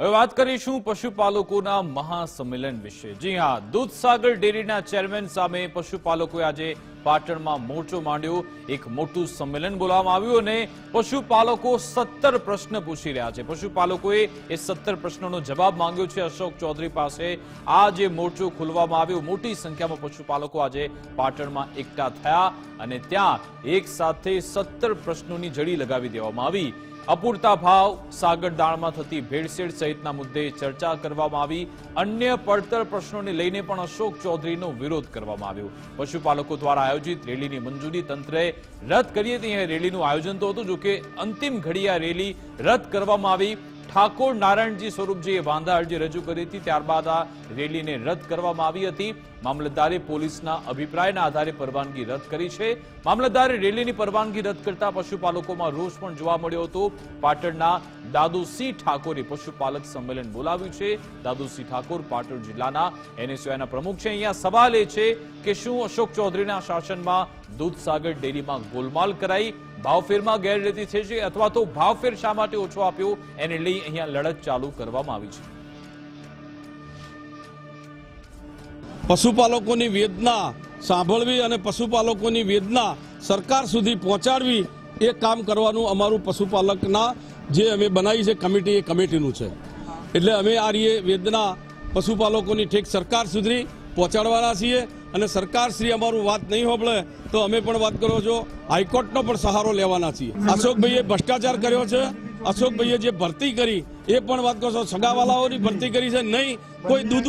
હવે વાત કરીશું પશુપાલકોના મહાસંમેલન વિશે. જી હા, દૂધસાગર ડેરીના ચેરમેન સામે પશુપાલકોએ આજે પાટણમાં મોરચો માંડ્યો. એક મોટું સંમેલન બોલાવવામાં આવ્યું અને પશુપાલકો સત્તર પ્રશ્ન પૂછી રહ્યા છે. પશુપાલકોએ એ સત્તર પ્રશ્નોનો જવાબ માંગ્યો છે. અશોક ચૌધરી પાસે આ જે મોરચો ખોલવામાં આવ્યો, મોટી સંખ્યામાં પશુપાલકો આજે પાટણમાં એકઠા થયા અને ત્યાં એક સાથે સત્તર પ્રશ્નોની જડી લગાવી દેવામાં આવી. અપૂરતા ભાવ, સાગર દાળમાં થતી ભેળસેળ સહિતના મુદ્દે ચર્ચા કરવામાં આવી. અન્ય પડતર પ્રશ્નોને લઈને પણ અશોક ચૌધરીનો વિરોધ કરવામાં આવ્યો. પશુપાલકો દ્વારા આયોજિત રેલીની મંજૂરી તંત્રએ રદ કરી હતી. એ રેલીનું આયોજન તો હતું જો કે અંતિમ ઘડીએ રેલી રદ કરવામાં આવી. ઠાકોર નારાયણજી સ્વરૂપજીએ વાંધા અરજી રજૂ કરી હતી. ત્યારબાદ આ રેલીને રદ કરવામાં આવી હતી. મામલતદારે પોલીસના અભિપ્રાયના આધારે પરવાનગી રદ કરી છે. મામલતદારે રેલીની પરવાનગી રદ કરતા પશુપાલકોમાં રોષ પણ જોવા મળ્યો હતો. પાટણના દાદુસિંહ ઠાકોરે પશુપાલક સંમેલન બોલાવ્યું છે. દાદુસિંહ ઠાકોર પાટણ જિલ્લાના એનએસયુઆઈના પ્રમુખ છે. અહીંયા સવાલ એ છે કે શું અશોક ચૌધરીના શાસનમાં દૂધસાગર ડેરીમાં ગોલમાલ કરાઈ? ભાવફેરમાં ગેરરીતિ થઈ છે અથવા તો ભાવફેર શા માટે ઓછો આપ્યો એને લઈ અહીંયા લડત ચાલુ કરવામાં આવી છે. પશુપાલકોની વેદના સાંભળવી અને પશુપાલકોની વેદના સરકાર સુધી પહોંચાડવી એ કામ કરવાનું અમારું પશુપાલકના જે અમે બનાવી છે કમિટી એ કમિટીનું છે. એટલે અમે આ રીએ વેદના પશુપાલકોની ઠેક સરકાર સુધી પહોંચાડવાના છીએ અને સરકાર શ્રી અમારું વાત નહીં હોબળે તો અમે પણ વાત કરો છો. હાઈકોર્ટનો પણ સહારો લેવાના છીએ. અશોકભાઈએ ભ્રષ્ટાચાર કર્યો છે. અશોકભાઈએ જે ભરતી કરી, એ પણ વાત કરો છો. સગાવાલાઓની ભરતી કરી છે. નહીં, કોઈ દૂધ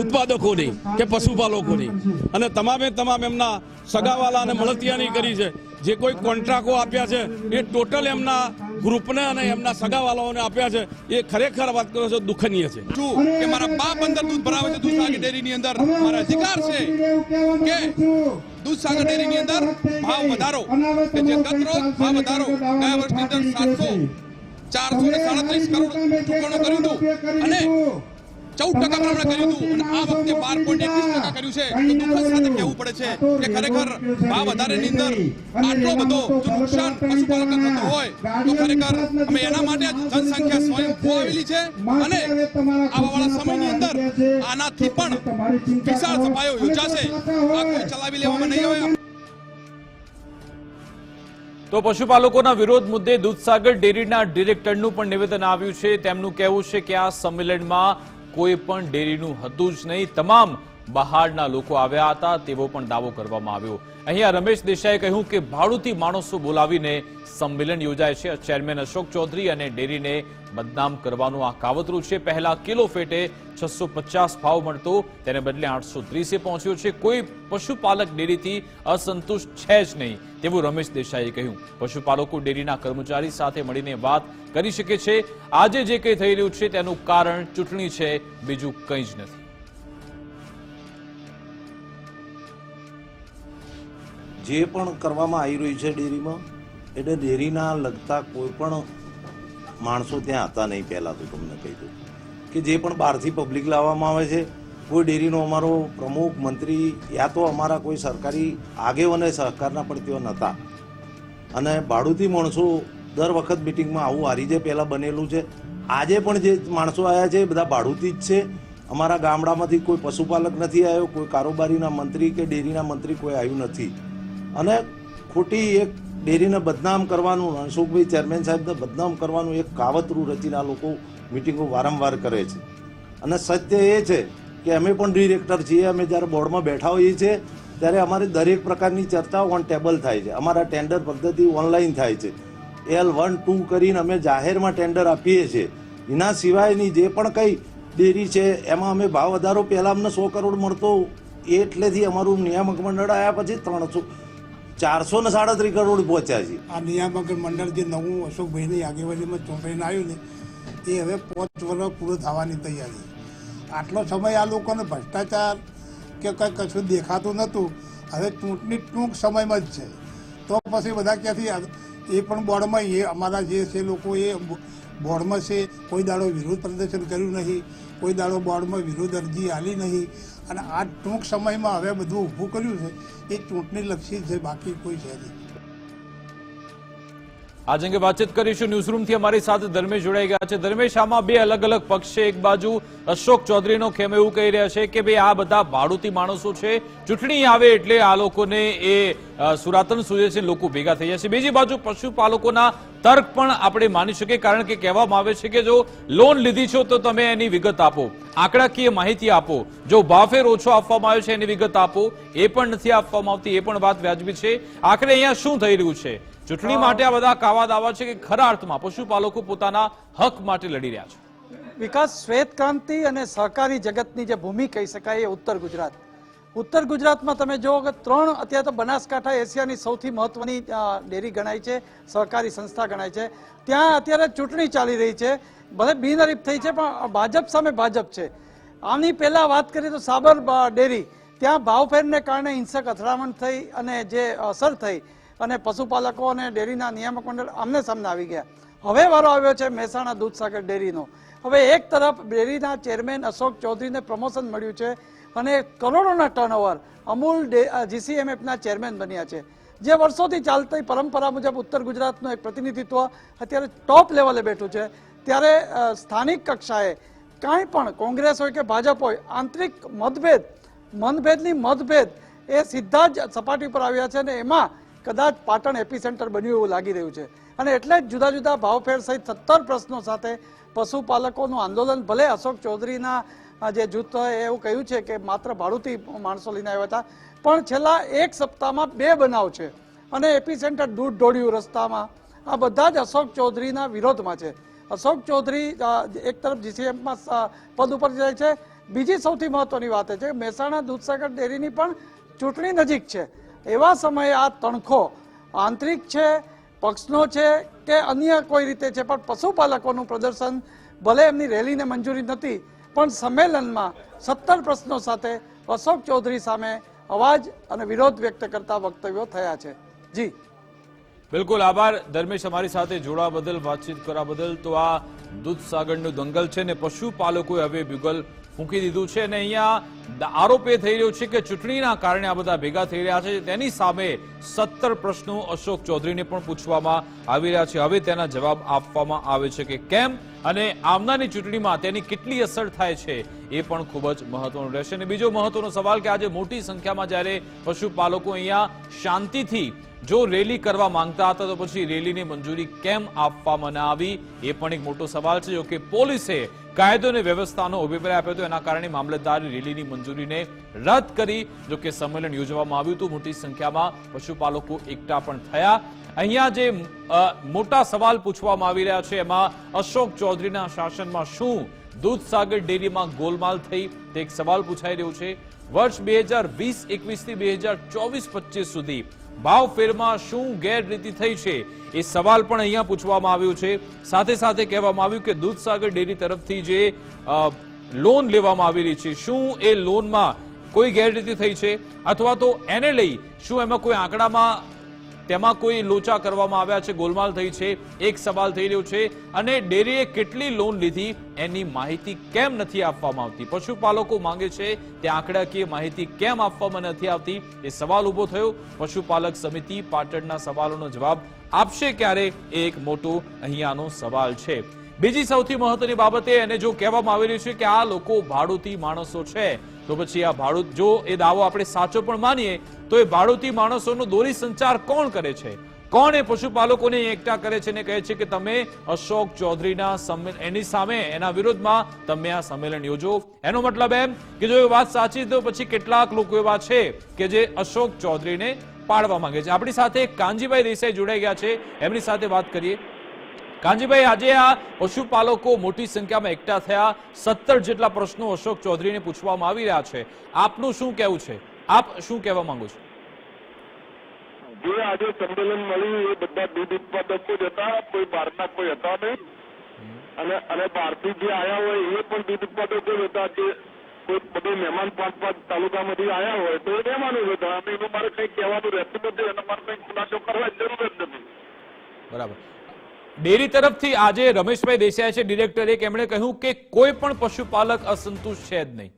ઉત્પાદકોની કે પશુપાલકોની. અને તમામે તમામ એમના સગાવાલા અને મળતિયાની કરી છે. જે કોઈ કોન્ટ્રાક્ટો આપ્યા છે, એ ટોટલ એમના ગ્રુપને અને એમના સગાવાલાઓને આપ્યા છે. એ ખરેખર વાત કરો છો દુઃખનીય છે. શું કે મારા બાપ અંદર દૂધ ભરાવે છે દૂધસાગર ડેરીની અંદર. મારા અધિકાર છે કે દૂધસાગર ડેરીની અંદર ભાવ વધારો. કે જે ગત ભાવ વધારો ગયા વર્ષની અંદર સાતસો ચારસો ને સાડત્રીસ કરોડ ચૂકવણું કર્યું હતું. અને ચૌદ ટકા પ્રમાણે કર્યું હતું. અને આ વખતે બાર પોઈન્ટ એકવીસ ટકા કર્યું છે. તો દુઃખ સાથે કહેવું પડે છે કે ખરેખર ભાવ વધારેની અંદર આટલો બધો નુકસાન પશુપાલક તો ખરેખર અમે એના માટે જનસંખ્યા સ્વયં આવેલી છે અને આવવાવાળા સમયની અંદર આનાથી પણ વિશાળ સભાઓ યોજાશે. આ કોઈ ચલાવી લેવામાં નહીં આવે તો પશુપાલકોના વિરોધ મુદ્દે દૂધસાગર ડેરીના ડિરેક્ટરનું પણ નિવેદન આવ્યું છે. તેમનું કહેવું છે કે આ સંમેલનમાં કોઈ પણ ડેરીનું હતું જ નહીં. તમામ બહારના લોકો આવ્યા હતા, તેવો પણ દાવો કરવામાં આવ્યો. અહીંયા રમેશ દેસાઈએ કહ્યું કે ભાડુથી માણસો બોલાવીને સંમેલન યોજાય છે. ચેરમેન અશોક ચૌધરી અને ડેરીને બદનામ કરવાનું આ કાવતરું છે. પહેલા કિલો ફેટે છસો ભાવ મળતો, તેને બદલે આઠસો ત્રીસે પહોંચ્યો છે. કોઈ પશુપાલક ડેરીથી અસંતુષ્ટ છે જ નહીં, તેવું રમેશ દેસાઈએ કહ્યું. પશુપાલકો ડેરીના કર્મચારી સાથે મળીને વાત કરી શકે છે. આજે જે કંઈ થઈ રહ્યું છે તેનું કારણ ચૂંટણી છે, બીજું કંઈ જ નથી. જે પણ કરવામાં આવી રહ્યું છે ડેરીમાં, એટલે ડેરીના લગતા કોઈ પણ માણસો ત્યાં હતા નહીં પહેલાં તો તમને કહી દઉં. કે જે પણ બહારથી પબ્લિક લાવવામાં આવે છે, કોઈ ડેરીનો અમારો પ્રમુખ, મંત્રી યા તો અમારા કોઈ સરકારી આગેવાને સહકારના પણ તેઓ નહોતા. અને ભાડુતી માણસો દર વખત મિટિંગમાં આવું હારી જે પહેલાં બનેલું છે. આજે પણ જે માણસો આવ્યા છે એ બધા ભાડુતી જ છે. અમારા ગામડામાંથી કોઈ પશુપાલક નથી આવ્યો, કોઈ કારોબારીના મંત્રી કે ડેરીના મંત્રી કોઈ આવ્યું નથી. અને ખોટી એક ડેરીને બદનામ કરવાનું, અશોકભાઈ ચેરમેન સાહેબને બદનામ કરવાનું એક કાવતરું રચીને આ લોકો મિટિંગો વારંવાર કરે છે. અને સત્ય એ છે કે અમે પણ ડિરેક્ટર છીએ, અમે જ્યારે બોર્ડમાં બેઠા હોઈએ છીએ, ત્યારે અમારી દરેક પ્રકારની ચર્ચાઓ ઓન ટેબલ થાય છે. અમારા ટેન્ડર પદ્ધતિ ઓનલાઈન થાય છે. એલ વન ટુ કરીને અમે જાહેરમાં ટેન્ડર આપીએ છીએ. એના સિવાયની જે પણ કંઈ ડેરી છે, એમાં અમે ભાવ વધારો પહેલાં અમને સો કરોડ મળતો, એટલેથી અમારું નિયામક મંડળ આવ્યા પછી ત્રણસો ચારસો ને સાડત્રીસ કરોડ પહોંચ્યા છે. આ નિયામક મંડળ જે નવું અશોકભાઈની આગેવાનીમાં ચૂંટાઈને આવ્યું ને, એ હવે પાંચ વર્ષ પૂરો થવાની તૈયારી આટલો સમય આ લોકોને ભ્રષ્ટાચાર કે કંઈ કશું દેખાતું નહોતું, હવે ચૂંટણી ટૂંક સમયમાં જ છે. તો પછી બધા ક્યાંથી એ પણ બોર્ડમાં એ અમારા જે છે લોકો એ બોર્ડમાં છે, કોઈ દાડો વિરોધ પ્રદર્શન કર્યું નહીં, કોઈ દાડો બોર્ડમાં વિરોધ અરજી આલી નહીં. અને આ ટૂંક સમયમાં હવે બધું ઊભું કર્યું છે, એ ચૂંટણી લક્ષી છે, બાકી કોઈ છે નહીં. આજ અંગે વાતચીત કરીશું. ન્યૂઝરૂમથી અમારી સાથે ધર્મેશ જોડાઈ ગયા છે. ધર્મેશ, આમાં બે અલગ અલગ પક્ષ છે. એક બાજુ અશોક ચૌધરીનો ખેમ એવું કહી રહ્યા છે કે, ભાઈ, આ બધા ભાડુતી માણસો છે. ચૂંટણી આવે એટલે આ લોકોને એ સુરાતન સૂજે છે. લોકો ભેગા થઈ જશે બીજી બાજુ પશુપાલકોના તર્ક પણ આપણે માની શકીએ, કારણ કે કહેવામાં આવે છે કે જો લોન લીધી છો તો તમે એની વિગત આપો. આંકડાકીય માહિતી આપો. જો ભાવફેર ઓછો આપવામાં આવ્યો છે એની વિગત આપો. એ પણ નથી આપવામાં આવતી, એ પણ વાત વ્યાજબી છે. આખરે અહીંયા શું થઈ રહ્યું છે? ચૂંટણી માટે આ બધા કાવા દાવા છે કે ખરા અર્થમાં પશુપાલકો પોતાના હક માટે લડી રહ્યા છે. વિકાસ શ્વેત ક્રાંતિ અને સહકારી જગતની જે ભૂમિ કહી શકાય એ ઉત્તર ગુજરાત. ઉત્તર ગુજરાતમાં તમે જુઓ કે ત્રણ અત્યારે તો બનાસકાંઠા એશિયાની સૌથી મહત્વની ડેરી ગણાય છે, સહકારી સંસ્થા ગણાય છે. ત્યાં અત્યારે ચૂંટણી ચાલી રહી છે. ભલે બિનહરીફ થઈ છે, પણ ભાજપ સામે ભાજપ છે. આની પહેલા વાત કરીએ તો સાબર ડેરી. ત્યાં ભાવફેરને કારણે હિંસક અથડામણ થઈ અને જે અસર થઈ અને પશુપાલકો અને ડેરીના નિયામક મંડળ આમને સામને આવી ગયા. હવે વારો આવ્યો છે મહેસાણા દૂધસાગર ડેરીનો. હવે એક તરફ ડેરીના ચેરમેન અશોક ચૌધરીને પ્રમોશન મળ્યું છે અને કરોડોના ટર્નઓવર અમૂલ જીસીએમએફના ચેરમેન બન્યા છે. જે વર્ષોથી ચાલતી પરંપરા મુજબ ઉત્તર ગુજરાતનું એક પ્રતિનિધિત્વ અત્યારે ટોપ લેવલે બેઠું છે. ત્યારે સ્થાનિક કક્ષાએ કાંઈ પણ કોંગ્રેસ હોય કે ભાજપ હોય, આંતરિક મતભેદ, મનભેદની મતભેદ એ સીધા જ સપાટી પર આવ્યા છે અને એમાં કદાચ પાટણ એપી સેન્ટર બન્યું એવું લાગી રહ્યું છે. અને એટલે જ જુદા જુદા ભાવફેર સહિત સત્તર પ્રશ્નો સાથે પશુપાલકોનું આંદોલન, ભલે અશોક ચૌધરીના જે જૂથ એવું કહ્યું છે કે માત્ર ભાડુતી માણસો લઈને આવ્યા હતા, પણ છેલ્લા એક સપ્તાહમાં બે બનાવ છે. અને એપી સેન્ટર દૂધ ઢોળ્યું રસ્તામાં, આ બધા જ અશોક ચૌધરીના વિરોધમાં છે. અશોક ચૌધરી એક તરફ જીસીએમમાં પદ ઉપર જાય છે. બીજી સૌથી મહત્વની વાત છે મહેસાણા દૂધસાગર ડેરીની પણ ચૂંટણી નજીક છે. એવા સમયે આ તણખો આંતરિક છે, પક્ષનો છે કે અન્ય કોઈ રીતે છે, પણ પશુપાલકોનું પ્રદર્શન ભલે એમની રેલીને મંજૂરી નથી, પણ સંમેલનમાં સત્તર પ્રશ્નો સાથે અશોક ચૌધરી સામે અવાજ અને વિરોધ વ્યક્ત કરતા વક્તવ્યો થયા છે. જી. બિલકુલ, આભાર. ધર્મેશ, અમારી સાથે જોડા બદલ, વાતચીત કરવા બદલ. તો આ દૂધસાગરનું દંગલ છે ને પશુપાલકોએ હવે બ્યુગલ ફૂંકી દીધું છે અને અહીંયા આરોપ એ થઈ રહ્યો છે કે ચૂંટણીના કારણે આ બધા ભેગા થઈ રહ્યા છે. તેની સામે સત્તર પ્રશ્નો અશોક ચૌધરીને પણ પૂછવામાં આવી રહ્યા છે. હવે તેના જવાબ આપવામાં આવે છે કે કેમ અને આવનારી ચૂંટણીમાં તેની કેટલી અસર થાય છે એ પણ ખૂબ જ મહત્વનું રહેશે. અને બીજો મહત્વનો સવાલ કે આજે મોટી સંખ્યામાં જ્યારે પશુપાલકો અહીંયા શાંતિથી જો રેલી કરવા માંગતા હતા તો પછી રેલીની મંજૂરી કેમ આપવામાં ન આવી એ પણ એક મોટો સવાલ છે. જો કે પોલીસે કાયદો અને વ્યવસ્થાનો અભિપ્રાય આપ્યો હતો. એના કારણે મામલતદારે રેલીની મંજૂરીને રદ કરી. જો કે સંમેલન યોજવામાં આવ્યું હતું. મોટી સંખ્યામાં પશુપાલકો એકઠા પણ થયા. અહીંયા જે મોટા સવાલ પૂછવામાં આવી રહ્યા છે. એમાં અશોક ચૌધરીના શાસનમાં શું? દૂધસાગર ડેરીમાં ગોલમાલ થઈ. તે એક સવાલ પૂછાઈ રહ્યો છે. વર્ષ બે હજાર વીસ એકવીસથી બે હજાર ચોવીસ પચીસ સુધી ભાવ ફેરમાં શું ગેરરીતિ થઈ છે એ સવાલ પણ અહીંયા પૂછવામાં આવ્યો છે. સાથે સાથે કહેવામાં આવ્યું કે દૂધસાગર ડેરી તરફથી જે લોન લેવામાં આવેલી છે, શું એ લોનમાં કોઈ ગેરરીતિ થઈ છે? અથવા તો એને લઈ શું એમાં કોઈ આંકડામાં તેમાં કોઈ લોચા કરવામાં આવ્યા છે, ગોલમાલ થઈ છે, એક સવાલ થઈ રહ્યો છે અને ડેરીએ કેટલી લોન લીધી એની માહિતી કેમ નથી આપવામાં આવતી? પશુપાલકો માંગે છે તે આંકડાકીય માહિતી કેમ આપવામાં નથી આવતી? એ સવાલ ઊભો થયો. પશુપાલક સમિતિ પાટણના સવાલોનો જવાબ આપશે ક્યારે? એ એક મોટો અહીંયાનો સવાલ છે. બીજી સૌથી મહત્વની બાબતે એને જો કહેવામાં આવી રહ્યું છે કે આ લોકો ભાડુતી માણસો છે, તો પછી આ ભાડુત જો એ દાવો આપણે સાચો પણ માનીએ, તો એ ભાડુતી માણસોનો દોરી સંચાર કોણ કરે છે? કોણ એ પશુપાલકોને એકઠા કરે છે અને કહે છે કે તમે અશોક ચૌધરીના એની સામે, એના વિરોધમાં તમે આ સંમેલન યોજો. એનો મતલબ એમ કે જો એ વાત સાચી તો પછી કેટલાક લોકો એવા છે કે જે અશોક ચૌધરીને પાડવા માંગે છે. આપણી સાથે કાનજીભાઈ દેસાઈ જોડાઈ ગયા છે. એમની સાથે વાત કરીએ. કાંજીભાઈ આજે આ પશુપાલકો મોટી સંખ્યામાં એકઠા થયા. સત્તર જેટલા પ્રશ્નો અશોક ચૌધરીને પૂછવામાં આવી રહ્યા છે. આપનું શું કહેવું છે? આપ શું કહેવા માંગો છો? જે આજે સંમેલન મળ્યું એ બધા દૂધ ઉત્પાદકો જ હતા. કોઈ બહારના કોઈ હતા નહીં. અને અને બહારથી જે આયા હોય એ પણ દૂધ ઉત્પાદકો જ હતા. જે કોઈ બધું મહેમાન પાંચ પાંચ તાલુકામાંથી આયા હોય તો એ મહેમાનો જ હતા. અને એનું મારે કંઈ કહેવાનું રહેતું નથી અને મારે કંઈ ખુલાસો કરવા જરૂર જ નથી. બરાબર. ડેરી તરફથી આજે રમેશભાઈ દેસાઈ છે. ડિરેક્ટર એમણે કહ્યું કે કોઈ પણ પશુપાલક અસંતુષ્ટ છે જ નહીં.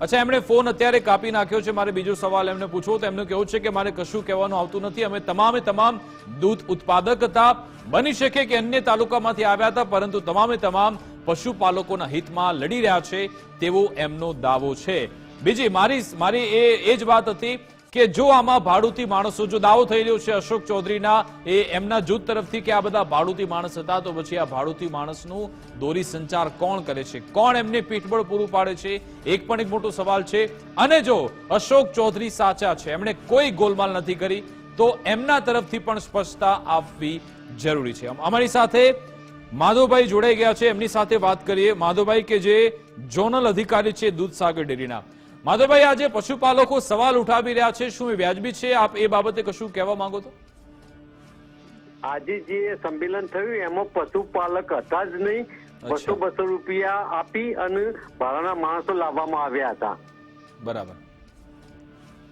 અચ્છા, એમણે ફોન અત્યારે કાપી નાખ્યો છે. મારે બીજો સવાલ એમને પૂછવો તો એમનું કહેવું છે કે મારે કશું કહેવાનું આવતું નથી. અમે તમામે તમામ દૂધ ઉત્પાદક હતા. બની શકે કે અન્ય તાલુકામાંથી આવ્યા હતા, પરંતુ તમામે તમામ પશુપાલકોના હિતમાં લડી રહ્યા છે. તેવો એમનો દાવો છે. બીજી, મારી મારી એ એ જ વાત હતી કે જો આમાં ભાડુતી માણસો જો દાવો થઈ રહ્યો છે, અશોક ચૌધરીના, એ એમના જૂથ તરફથી કે આ બધા ભાડુતી માણસ હતા, તો પછી આ ભાડુતી માણસનું દોરી સંચાર કોણ કરે છે? કોણ એમને પીઠબળ પૂરું પાડે છે? એક પણ એક મોટો સવાલ છે. અને જો અશોક ચૌધરી સાચા છે, એમણે કોઈ ગોલમાલ નથી કરી, તો એમના તરફથી પણ સ્પષ્ટતા આપવી જરૂરી છે. અમારી સાથે માધવભાઈ જોડાઈ ગયા છે. એમની સાથે વાત કરીએ. માધવભાઈ, કે જે ઝોનલ અધિકારી છે દૂધસાગર ડેરીના. માધવભાઈ આજે પશુપાલકો સવાલ ઉઠાવી રહ્યા છે. શું એ વ્યાજબી છે? આપ એ બાબતે કશું કહેવા માંગો તો? આજે જે સંમેલન થયું એમાં પશુપાલક હતા જ નહીં. બસો બસો રૂપિયા આપી અને ભાડાના માણસો લાવવામાં આવ્યા હતા. બરાબર.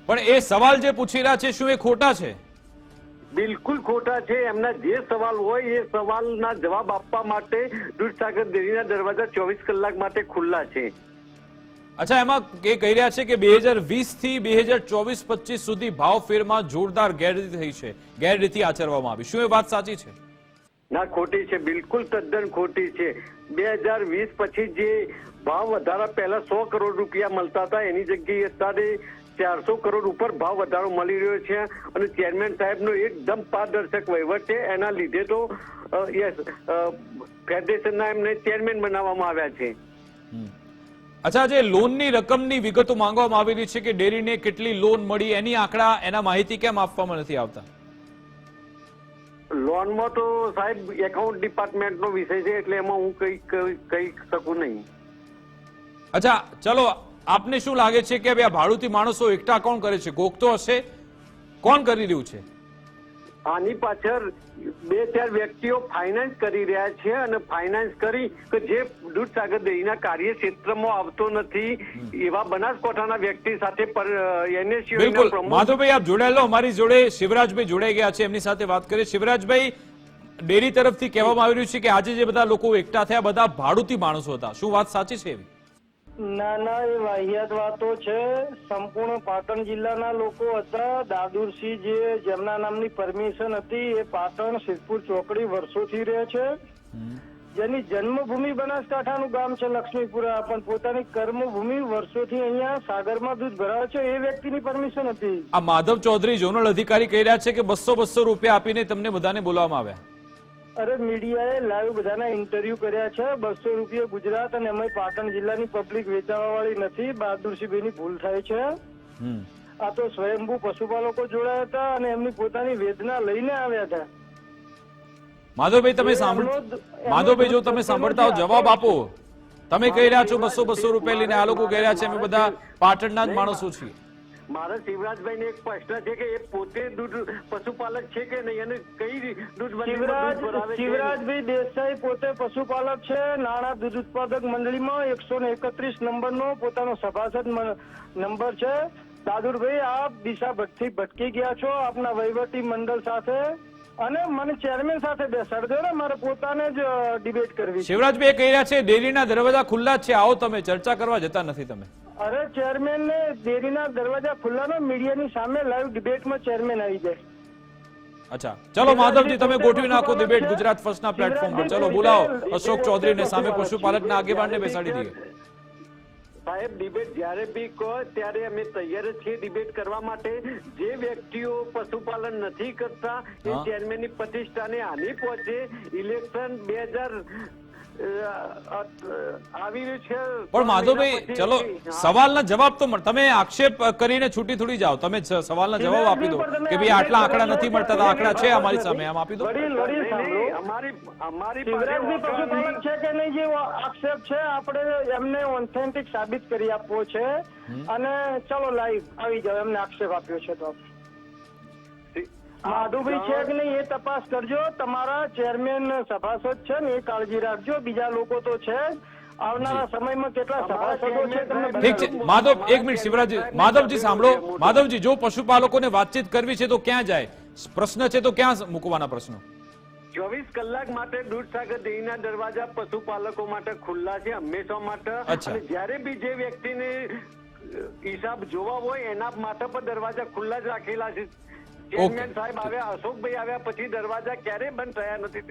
પણ એ સવાલ જે પૂછી રહ્યા છે શું એ ખોટા છે? બિલકુલ ખોટા છે. એમના જે સવાલ હોય એ સવાલના જવાબ આપવા માટે દૂધસાગર ડેરીના દરવાજા ચોવીસ કલાક માટે ખુલ્લા છે. અચ્છા એમાં એ કહી રહ્યા છે કે બે હજાર વીસથી બે હજાર ચોવીસ પચીસ સુધી ભાવ ફેરમાં જોરદાર ગેરરીતિ થઈ છે. ગેરરીતિ આચરવામાં આવી. શું એ વાત સાચી છે? ના ખોટી છે. બિલકુલ તદ્દન ખોટી છે. બે હજાર વીસ પછી જે ભાવ વધારા પહેલા સો કરોડ રૂપિયા મળતા હતા એની જગ્યાએ અત્યારે ચારસો કરોડ ઉપર ભાવ વધારો મળી રહ્યો છે અને ચેરમેન સાહેબનો એકદમ પારદર્શક વહીવટ છે. એના લીધે તો યસ ફેડરેશનના એમને ચેરમેન બનાવવામાં આવ્યા છે. અચ્છા જે લોનની રકમની વિગતો માંગવામાં આવી રહી છે કે ડેરીને કેટલી લોન મળી એની આંકડા એના માહિતી કેમ આપવામાં નથી આવતા? લોનમાં તો સાહેબ એકાઉન્ટ ડિપાર્ટમેન્ટનો વિષય છે એટલે એમાં હું કઈ કઈ- કહી શકું નહીં. અચ્છા ચલો આપને શું લાગે છે કે આ ભાડુતી માણસો એકઠા કોણ કરે છે? ગોખતો હશે? કોણ કરી રહ્યું છે? આની પાછળ બે ચાર વ્યક્તિઓ ફાઇનાન્સ કરી રહ્યા છે અને ફાઇનાન્સ કરી કે જે દૂધસાગર ડેરીના કાર્યક્ષેત્રમાં આવતો નથી એવા બનાસકોઠાના વ્યક્તિ સાથે બિલકુલ. માધવભાઈ આપ જોડાયેલો અમારી જોડે શિવરાજભાઈ જોડાઈ ગયા છે. એમની સાથે વાત કરીએ. શિવરાજભાઈ ડેરી તરફથી કહેવામાં આવી રહ્યું છે કે આજે જે બધા લોકો એકઠા થયા બધા ભાડુતી માણસો હતા. શું વાત સાચી છે એવી? ના ના, એ વાહિયાત વાતો છે. સંપૂર્ણ પાટણ જિલ્લાના લોકો હતા. દાદુરસિંહ જે જેમના નામની પરમિશન હતી, એ પાટણ સિદ્ધપુર ચોકડી વર્ષોથી રહે છે. જેની જન્મભૂમિ બનાસકાંઠાનું ગામ છે લક્ષ્મીપુરા. પણ પોતાની કર્મભૂમિ વર્ષોથી અહીંયા સાગરમાં દૂધ ભરાવે છે, એ વ્યક્તિની પરમિશન હતી. આ માધવ ચૌધરી ઝોનલ અધિકારી કહી રહ્યા છે કે બસો બસો રૂપિયા આપીને તમને બધાને બોલાવવામાં આવ્યા. અરે મીડિયાએ લાઈવ બધાના ઇન્ટરવ્યુ કર્યા છે. બસો રૂપિયા ગુજરાત અને અમે પાટણ જિલ્લાની પબ્લિક વેચાવા વાળી નથી. બહાદુરસિંહભાઈની ભૂલ થાય છે. આ તો સ્વયંભૂ પશુપાલકો જોડાયા હતા અને એમની પોતાની વેદના લઈને આવ્યા હતા. માધવભાઈ તમે સાંભળ માધવભાઈ જો તમે સાંભળતા હો જવાબ આપો. તમે કહી રહ્યા છો બસો બસો રૂપિયા લઈને આ લોકો કહી રહ્યા છે અમે બધા પાટણના જ માણસો છીએ. મારા શિવરાજભાઈ એક પ્રશ્ન છે કે એ પોતે દૂધ પશુપાલક છે કે નહીં? અને કઈ દૂધ શિવરાજ? શિવરાજભાઈ દેસાઈ પોતે પશુપાલક છે. નાણા દૂધ ઉત્પાદક મંડળીમાં એકસો ને એકત્રીસ નંબરનો પોતાનો સભાસદ નંબર છે. દાદુરભાઈ આપ દિશા ભટકી ભટકી ગયા છો. આપના વહીવટી મંડળ સાથે અને મને ચેરમેન સાથે બેસાડજો ને મારે પોતાને જ ડિબેટ કરવી શિવરાજભાઈ કહી રહ્યા છે ડેરીના દરવાજા ખુલ્લા છે. આવો તમે ચર્ચા કરવા જતા નથી તમે. અરે ચેરમેન ને ડેરીના દરવાજા ખુલ્લા નો મીડિયાની સામે લાઈવ ડિબેટમાં ચેરમેન આવી જાય. અચ્છા. ચલો માધવજી તમે ગોઠવી નાખો ડિબેટ ગુજરાત ફર્સ્ટના પ્લેટફોર્મ પર. ચલો બોલાવો. અશોક ચૌધરીને સામે પશુપાલકના આગેવાનને બેસાડી દઈએ. સાહેબ ડિબેટ જ્યારે બી કહો ત્યારે અમે તૈયાર છીએ ડિબેટ કરવા માટે જે વ્યક્તિઓ પશુપાલન નથી કરતા એ. ચેરમેનની પ્રતિષ્ઠાને હાનિ પહોંચે ઇલેક્શન બે હજાર પણ માધવભાઈ ચલો સવાલના જવાબ તો તમે આક્ષેપ કરીને છૂટી થોડી જાઓ. તમે સવાલના જવાબ આપી દો કે ભાઈ આટલા આંકડા નથી મળતા આંકડા છે અમારી સામે. આમ આપી દો. છે કે નહીં જે આક્ષેપ છે આપણે એમને ઓથેન્ટિક સાબિત કરી આપવો છે. અને ચલો લાઈવ આવી જાવ એમને આક્ષેપ આપ્યો છે તો. માધુભાઈ છે કે નહીં એ તપાસ કરજો. તમારા ચેરમેન સભાસદ છે ને એ કાળજી રાખજો. બીજા લોકો તો છે. આવનારા સમયમાં કેટલા સભાસદો છે તમને ઠીક છે. માધવ એક મિનિટ શિવરાજ માધવજી સાંભળો. માધવજી જો પશુપાલકોને વાતચીત કરવી છે તો ક્યાં જાય? પ્રશ્ન છે તો ક્યાં મૂકવાના પ્રશ્નો? ચોવીસ કલાક માટે દૂધસાગર ડેરીના દરવાજા પશુપાલકો માટે ખુલ્લા છે હંમેશા માટે. અને જ્યારે બી જે વ્યક્તિને હિસાબ જોવા હોય એના માટે પણ દરવાજા ખુલ્લા જ રાખેલા છે. ચેરમેન સાહેબ આવ્યા અશોકભાઈ આવ્યા પછી દરવાજા ક્યારે બંધ થયા નથી.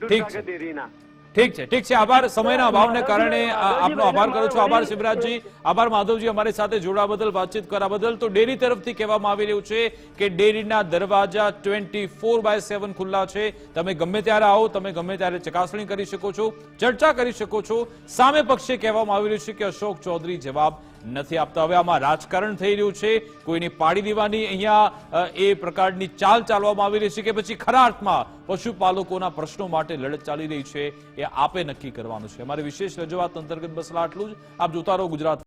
દૂધસાગર ડેરીના ઠીક છે ઠીક છે. આભાર. સમયના અભાવને કારણે આપનો આભાર કરું છું. આભાર શિવરાજજી. આભાર માધવજી અમારી સાથે જોડા બદલ વાતચીત કરવા બદલ તો ડેરી તરફથી કહેવામાં આવી રહ્યું છે કે ડેરીના દરવાજા ટ્વેન્ટી ફોર બાય સેવન ખુલ્લા છે. તમે ગમે ત્યારે આવો તમે ગમે ત્યારે ચકાસણી કરી શકો છો ચર્ચા કરી શકો છો. સામે પક્ષે કહેવામાં આવી રહ્યું છે કે અશોક ચૌધરી જવાબ નથી આપતા. હવે આમાં રાજકારણ થઈ રહ્યું છે. કોઈને પાડી દેવાની અહીંયા એ પ્રકારની ચાલ ચાલવામાં આવી રહી છે કે પછી ખરા અર્થમાં પશુપાલકોના પ્રશ્નો માટે લડત ચાલી રહી છે એ આપે નક્કી કરવાનું છે. અમારી વિશેષ રજૂઆત અંતર્ગત બસ આટલું જ. આપ જોતા રહો ગુજરાત